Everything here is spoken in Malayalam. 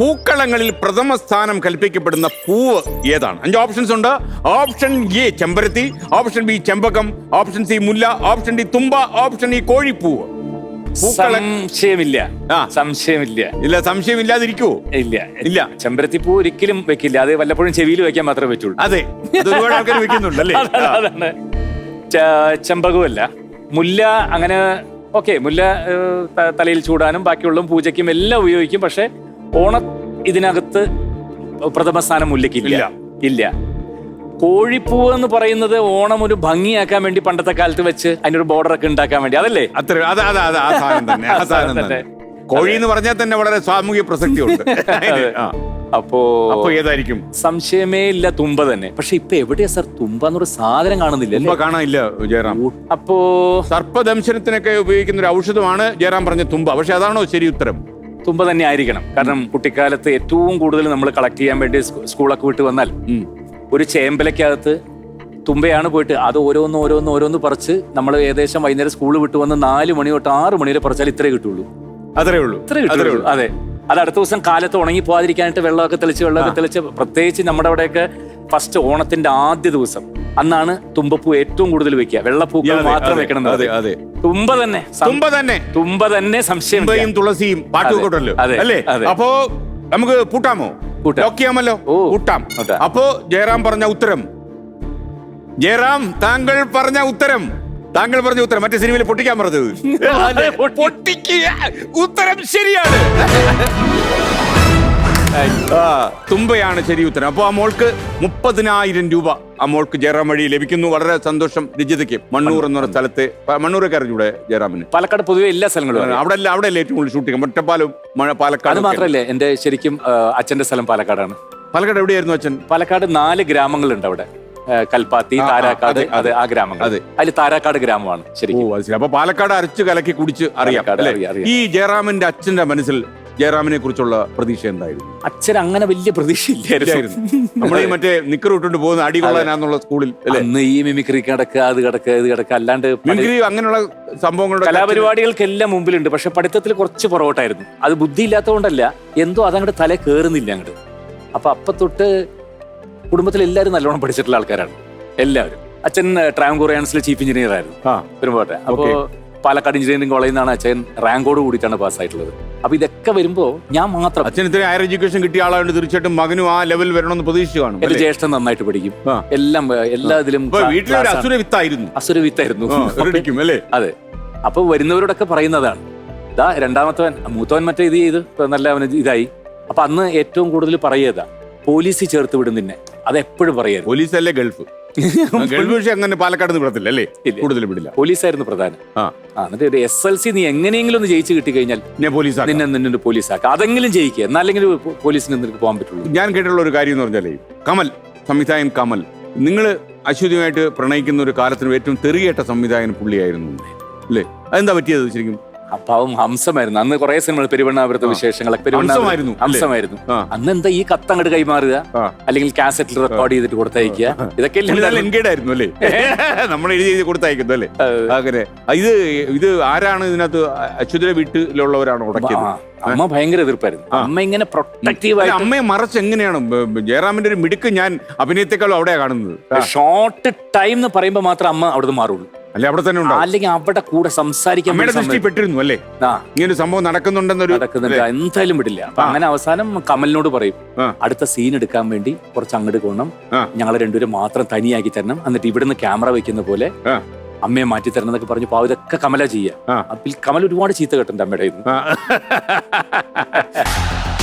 പൂക്കളങ്ങളിൽ പ്രഥമ സ്ഥാനം കൽപ്പിക്കപ്പെടുന്ന പൂവ് ഏതാണ്? അഞ്ച് ഓപ്ഷൻസ് ഉണ്ട്. ഓപ്ഷൻ എ ചെമ്പരത്തി. ഓപ്ഷൻ ബി ചെമ്പകം. ഓപ്ഷൻ സി മുല്ല. ഓപ്ഷൻ ഡി തുമ്പ. ഓപ്ഷൻ ഇ കോഴിപ്പൂവ്. പൂക്കള സംശയമില്ല. ആ. സംശയമില്ല. ഇല്ല സംശയമില്ലാതിരിക്കുവോ ഇല്ല. ഇല്ല. ചെമ്പരത്തി പൂ ഒരിക്കലും വെക്കില്ല. അത് വല്ലപ്പോഴും ചെവിയിൽ വെക്കാൻ മാത്രമേ പറ്റുള്ളൂ. അതെ. അത് ഒരുപാട് ആൾക്കാർ വെക്കുന്നുണ്ടല്ലേ അതാണ്, അതാണ്. ച- ചെമ്പകവുമല്ല. മുല്ല അങ്ങനെ ഓക്കെ മുല്ല ഏഹ്, ത- തലയിൽ ചൂടാനും ബാക്കിയുള്ള പൂജയ്ക്കും എല്ലാം ഉപയോഗിക്കും. പക്ഷെ ഓണ ഇതിനകത്ത് പ്രഥമ സ്ഥാനം മുല്ലയ്ക്കില്ല ഇല്ല. കോഴിപ്പൂവ് എന്ന് പറയുന്നത് ഓണം ഒരു ഭംഗിയാക്കാൻ വേണ്ടി പണ്ടത്തെ കാലത്ത് വെച്ച് അതിനൊരു ബോർഡർ ഒക്കെ ഉണ്ടാക്കാൻ വേണ്ടി. അതല്ലേ? അത്ര കോഴി എന്ന് പറഞ്ഞാൽ തന്നെ വളരെ സാമൂഹ്യ പ്രസക്തി. അപ്പോ അപ്പൊ ഏതായിരിക്കും? സംശയമേ ഇല്ല തുമ്പ തന്നെ. പക്ഷെ ഇപ്പൊ എവിടെയാ സാർ തുമ്പ എന്നൊരു സാധനം കാണുന്നില്ല? കാണാനില്ല ജയറാം. അപ്പോ സർപ്പദംശനത്തിനൊക്കെ ഉപയോഗിക്കുന്ന ഒരു ഔഷധമാണ് ജയറാം പറഞ്ഞ തുമ്പ. പക്ഷെ അതാണോ ശരി ഉത്തരം? തുമ്പ തന്നെ ആയിരിക്കണം. കാരണം കുട്ടിക്കാലത്ത് ഏറ്റവും കൂടുതൽ നമ്മൾ കളക്ട് ചെയ്യാൻ വേണ്ടി സ്കൂ- സ്കൂളൊക്കെ വിട്ട് വന്നാൽ ഒരു ചേമ്പലക്കകത്ത് തുമ്പയാണ് പോയിട്ട് അത് ഓരോന്ന് ഓരോന്ന് ഓരോന്ന് പറിച്ച് നമ്മൾ ഏകദേശം വൈകുന്നേരം സ്കൂൾ വിട്ട് വന്ന് നാല് മണി തൊട്ട് ആറ് മണി വരെ പറിച്ചാൽ ഇത്രേ കിട്ടുള്ളൂ. അത്രേ ഉള്ളൂ. ഇത്രേ കിട്ടുള്ളൂ. അതെ. അത് അടുത്ത ദിവസം കാലത്ത് ഉണങ്ങി പോകാതിരിക്കാനായിട്ട് വെള്ളമൊക്കെ തെളിച്ച് വെള്ളമൊക്കെ തെളിച്ച് പ്രത്യേകിച്ച് നമ്മുടെ അവിടെയൊക്കെ ഫസ്റ്റ് ഓണത്തിന്റെ ആദ്യ ദിവസം. അന്നാണ് തുമ്പപ്പൂ ഏറ്റവും കൂടുതൽ വെക്കുക. വെള്ളപ്പൂക്കൾ മാത്രം വെക്കണം തുമ്പ തന്നെ. തുമ്പ തന്നെ. തുമ്പ തന്നെ സംശയം തുളസിയും അതെ, അല്ലേ. അപ്പോ നമുക്ക് പൂട്ടാമോ ലോക്കിയാമല്ലോ? പൂട്ടാം. അപ്പോ ജയറാം പറഞ്ഞ ഉത്തരം. ജയറാം താങ്കൾ പറഞ്ഞ ഉത്തരം. താങ്കൾ പറഞ്ഞ ഉത്തരം. മറ്റേ സിനിമയിൽ പൊട്ടിക്കാൻ പറഞ്ഞത്. പൊട്ടിക്കുക ഉത്തരം ശരിയാണ്. തുമ്പയാണ് ശരി ഉത്തരം. അപ്പോൾ ആ മോൾക്ക് മുപ്പതിനായിരം രൂപ ആ മോൾക്ക് ജയറാം വഴി ലഭിക്കുന്നു. വളരെ സന്തോഷം. രജിതയ്ക്ക് മണ്ണൂർ എന്ന് പറഞ്ഞ സ്ഥലത്ത് മണ്ണൂരൊക്കെ അറിഞ്ഞൂടെ ജയറാമിന്? പാലക്കാട് പൊതുവെ എല്ലാ സ്ഥലങ്ങളും അവിടെ അല്ല അവിടെ അല്ലേ ഏറ്റവും കൂടുതൽ ഷൂട്ടിംഗ്? ഒറ്റപ്പാലും മഴ പാലക്കാട് അത് മാത്രല്ലേ എന്റെ ശരിക്കും അച്ഛന്റെ സ്ഥലം പാലക്കാടാണ്. പാലക്കാട് എവിടെയായിരുന്നു അച്ഛൻ? പാലക്കാട് നാല് ഗ്രാമങ്ങളുണ്ട് അവിടെ. കൽപ്പാത്തി താരാക്കാട് അതെ, ആ ഗ്രാമങ്ങൾ. അതെ. അതിൽ താരാക്കാട് ഗ്രാമമാണ് ശരി. അപ്പൊ പാലക്കാട് അരച്ചു കലക്കി കുടിച്ച് അറിയാം. ഈ ജയറാമിന്റെ അച്ഛന്റെ മനസ്സിൽ ജയറാമിനെ കുറിച്ചുള്ള പ്രതീക്ഷ എന്തായിരുന്നു? അച്ഛൻ അങ്ങനെ വലിയ പ്രതീക്ഷയില്ലായിരുന്നു. നമ്മൾ ഈ മറ്റേ നിക്കർ ഇട്ടുകൊണ്ട് പോകുന്ന അടി കൊള്ളാനാന്നുള്ള സ്കൂളിൽ അന്ന് ഈ മിമിക്രി കിടക്കുക അത് കിടക്കുക ഇത് കിടക്കുക അല്ലാണ്ട് മിമിക്രി അങ്ങനെയുള്ള സംഭവങ്ങളുടെ കലാപരിപാടികൾക്കെല്ലാം മുമ്പിലുണ്ട്. പക്ഷെ പഠിത്തത്തിൽ കുറച്ച് പുറകോട്ടായിരുന്നു. അത് ബുദ്ധി ഇല്ലാത്തതുകൊണ്ടല്ല എന്തോ അതങ്ങോട്ട് തല കയറുന്നില്ല അങ്ങോട്ട് അപ്പൊ അപ്പൊ തൊട്ട് കുടുംബത്തിൽ എല്ലാവരും നല്ലോണം പഠിച്ചിട്ടുള്ള ആൾക്കാരാണ്. എല്ലാവരും. അച്ഛൻ ട്രാവൻകൂർ ആൻസിലെ ചീഫ് എഞ്ചിനീയർ ആയിരുന്നു പെരുമ്പോട്ടെ അപ്പോ പാലക്കാട് എഞ്ചിനീയറിംഗ് കോളേജിൽ നിന്നാണ് അച്ഛൻ റാങ്കോട് കൂടിയിട്ടാണ് പാസ്സായിട്ടുള്ളത് അപ്പൊ ഇതൊക്കെ വരുമ്പോ ഞാൻ മാത്രം അച്ഛൻ ഇത്രയും ഹയർ എഡ്യൂക്കേഷൻ കിട്ടിയ ആളായതുകൊണ്ട് തീർച്ചയായിട്ടും മകനും ആ ലെവൽ വരണമെന്ന് പ്രതീക്ഷിച്ചു കാണും എന്റെ? ജ്യേഷ്ഠൻ നന്നായിട്ട് പഠിക്കും. എല്ലാം എല്ലാ ഇതിലും വീട്ടിലൊരു. അസുര വിത്തായിരുന്നു. അസുര വിത്തായിരുന്നു. അല്ലേ? അതെ. അപ്പൊ വരുന്നവരോടൊക്കെ പറയുന്നതാണ്. ഇതാ രണ്ടാമത്തവൻ മൂത്തവൻ മറ്റേ ഇത് ചെയ്ത് നല്ല അവന് ഇതായി. അപ്പൊ അന്ന് ഏറ്റവും കൂടുതൽ പറയേതാ പോലീസ് ചേർത്ത് വിടും നിന്നെ. അത് എപ്പോഴും പറയരുത് പോലീസ് അല്ലേ ഗൾഫ്? ഗൾഫ് അങ്ങനെ പാലക്കാട് നിന്ന് വിടത്തില്ല അല്ലേ. കൂടുതൽ വിടില്ല. പോലീസായിരുന്നു പ്രധാനം. ആ. എന്നിട്ട് ഒരു എസ് എൽ സി നീ എങ്ങനെയെങ്കിലും ഒന്ന് ജയിച്ചു കിട്ടി കഴിഞ്ഞാൽ പോലീസ് നിന്നെ നിന്നെ പോലീസാക്കുക അതെങ്കിലും ജയിക്കുക എന്നാലെങ്കിലും പോലീസിന് നിനക്ക് പോകാൻ പറ്റുള്ളൂ. ഞാൻ കേട്ടിട്ടുള്ള ഒരു കാര്യം എന്ന് പറഞ്ഞാലേ കമൽ സംവിധായകൻ കമൽ നിങ്ങൾ അശ്വതിയുമായിട്ട് പ്രണയിക്കുന്ന ഒരു കാലത്തിന് ഏറ്റവും തെറിയേറ്റ സംവിധായകൻ പുള്ളിയായിരുന്നു. അല്ലേ? അതെന്താ പറ്റിയത് ശരിക്കും? അപ്പാവും ഹംസമായിരുന്നു. അന്ന് കുറെ സിനിമകൾ പെരുവണ്ണാപുരത്തെ വിശേഷങ്ങളൊക്കെ പെരുവണ്ണാപുരം- ഹംസമായിരുന്നു. അന്ന് എന്താ ഈ കത്ത് അങ്ങോട്ട് കൈമാറുക അല്ലെങ്കിൽ കാസറ്റിൽ റെക്കോർഡ് ചെയ്തിട്ട് കൊടുത്തയക്കുക? ഇതൊക്കെ ആയിരുന്നു അല്ലേ? നമ്മൾ എഴുതി കൊടുത്തയക്കുന്നു അല്ലേ? അങ്ങനെ. ഇത് ഇത് ആരാണ് ഇതിനകത്ത് അച്യുതര വീട്ടിലുള്ളവരാണ് ഉടക്കിയത്? അമ്മ ഭയങ്കര എതിർപ്പായിരുന്നു. അമ്മ ഇങ്ങനെ പ്രൊട്ടക്റ്റീവ് അമ്മയെ മറച്ച് എങ്ങനെയാണ് ജയറാമിന്റെ ഒരു മിടുക്ക് ഞാൻ അഭിനയത്തെക്കാളും അവിടെയാണ് കാണുന്നത്. ഷോർട്ട് ടൈം എന്ന് പറയുമ്പോൾ മാത്രം അമ്മ അവിടുന്ന് മാറുള്ളൂ. അല്ലെ? അവിടെ തന്നെ ഉണ്ടാവും. അല്ലെങ്കിൽ അവിടെ കൂടെ സംസാരിക്കാൻ അമ്മയുടെ വേണ്ടി ദൃഷ്ടി സമ്മതി- പെട്ടിരുന്നു അല്ലേ? ആ. ഇങ്ങനെ സംഭവം നടക്കുന്നുണ്ടെന്നൊരു നടക്കുന്നില്ല എന്തായാലും വിടില്ല. അപ്പൊ അങ്ങനെ അവസാനം കമലിനോട് പറയും അടുത്ത സീൻ എടുക്കാൻ വേണ്ടി കുറച്ച് അങ്ങോട്ട് പോകണം. ഞങ്ങളെ രണ്ടുപേരും മാത്രം തനിയാക്കി തരണം. എന്നിട്ട് ഇവിടുന്ന് ക്യാമറ വെക്കുന്ന പോലെ. അമ്മയെ മാറ്റി തരണം എന്നൊക്കെ പറഞ്ഞു. പാവ ഇതൊക്കെ കമല ചെയ്യുക. കമൽ ഒരുപാട് ചീത്ത കെട്ടുണ്ട് അമ്മയുടെ.